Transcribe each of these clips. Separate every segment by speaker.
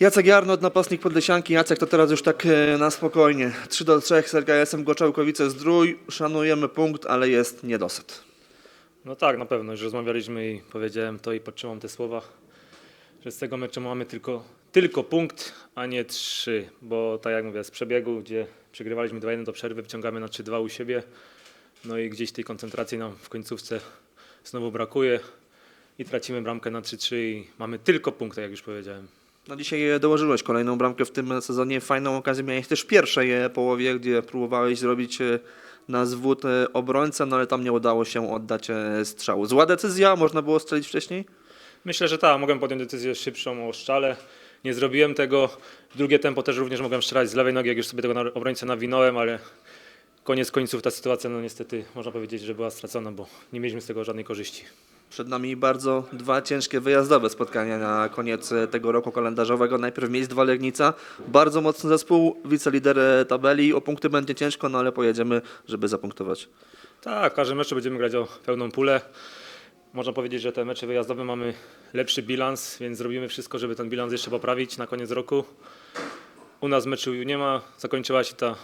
Speaker 1: Jacek Jarnot, napastnik Podlesianki. Jacek, to teraz już tak e, na spokojnie. 3 do 3 z RKS-em Goczałkowice Zdrój. Szanujemy punkt, ale jest niedosyt.
Speaker 2: No tak, na pewno. Już rozmawialiśmy i powiedziałem to i podtrzymam te słowa, że z tego meczu mamy tylko, tylko punkt, a nie trzy, bo tak jak mówię, z przebiegu, gdzie przegrywaliśmy 2-1 do przerwy, wciągamy na 3-2 u siebie, no i gdzieś tej koncentracji nam w końcówce znowu brakuje i tracimy bramkę na 3-3 i mamy tylko punkt, tak jak już powiedziałem.
Speaker 1: No dzisiaj e, dołożyłeś kolejną bramkę w tym sezonie. Fajną okazję miałeś też w pierwszej e, połowie, gdzie próbowałeś zrobić e, na zwód obrońcę, no ale tam nie udało się oddać strzału. Zła decyzja, można było strzelić wcześniej?
Speaker 2: Myślę, że tak, mogłem podjąć decyzję szybszą o szczale. Nie zrobiłem tego. Drugie tempo też również mogłem strzelać z lewej nogi, jak już sobie tego obrońcę nawinąłem, ale koniec końców ta sytuacja, no niestety można powiedzieć, że była stracona, bo nie mieliśmy z tego żadnej korzyści.
Speaker 1: Przed nami bardzo dwa ciężkie wyjazdowe spotkania na koniec tego roku kalendarzowego. Najpierw miejsc dwa Legnica, bardzo mocny zespół, wicelider tabeli. O punkty będzie ciężko, no ale pojedziemy, żeby zapunktować.
Speaker 2: Tak, w każdym meczu będziemy grać o pełną pulę. Można powiedzieć, że te mecze wyjazdowe mamy lepszy bilans, więc zrobimy wszystko, żeby ten bilans jeszcze poprawić na koniec roku. U nas meczu nie ma, zakończyła się ta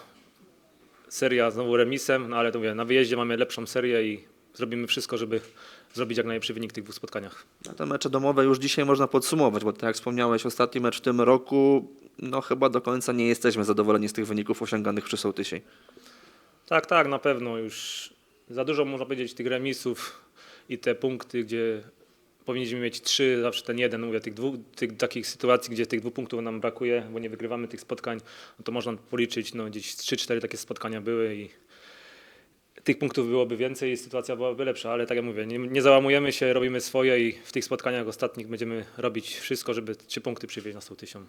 Speaker 2: seria znowu remisem, no ale to mówię, na wyjeździe mamy lepszą serię i zrobimy wszystko, żeby zrobić jak najlepszy wynik w tych dwóch spotkaniach.
Speaker 1: A te mecze domowe już dzisiaj można podsumować, bo tak jak wspomniałeś, ostatni mecz w tym roku, no chyba do końca nie jesteśmy zadowoleni z tych wyników osiąganych przy Sołtysiej.
Speaker 2: Tak, tak, na pewno. Już za dużo można powiedzieć tych remisów i te punkty, gdzie powinniśmy mieć trzy, zawsze ten jeden, mówię, tych dwóch, tych takich sytuacji, gdzie tych dwóch punktów nam brakuje, bo nie wygrywamy tych spotkań, no to można policzyć, no gdzieś trzy, cztery takie spotkania były i tych punktów byłoby więcej i sytuacja byłaby lepsza, ale tak jak mówię, nie, nie załamujemy się, robimy swoje i w tych spotkaniach ostatnich będziemy robić wszystko, żeby trzy punkty przywieźć na 100 tysiąc.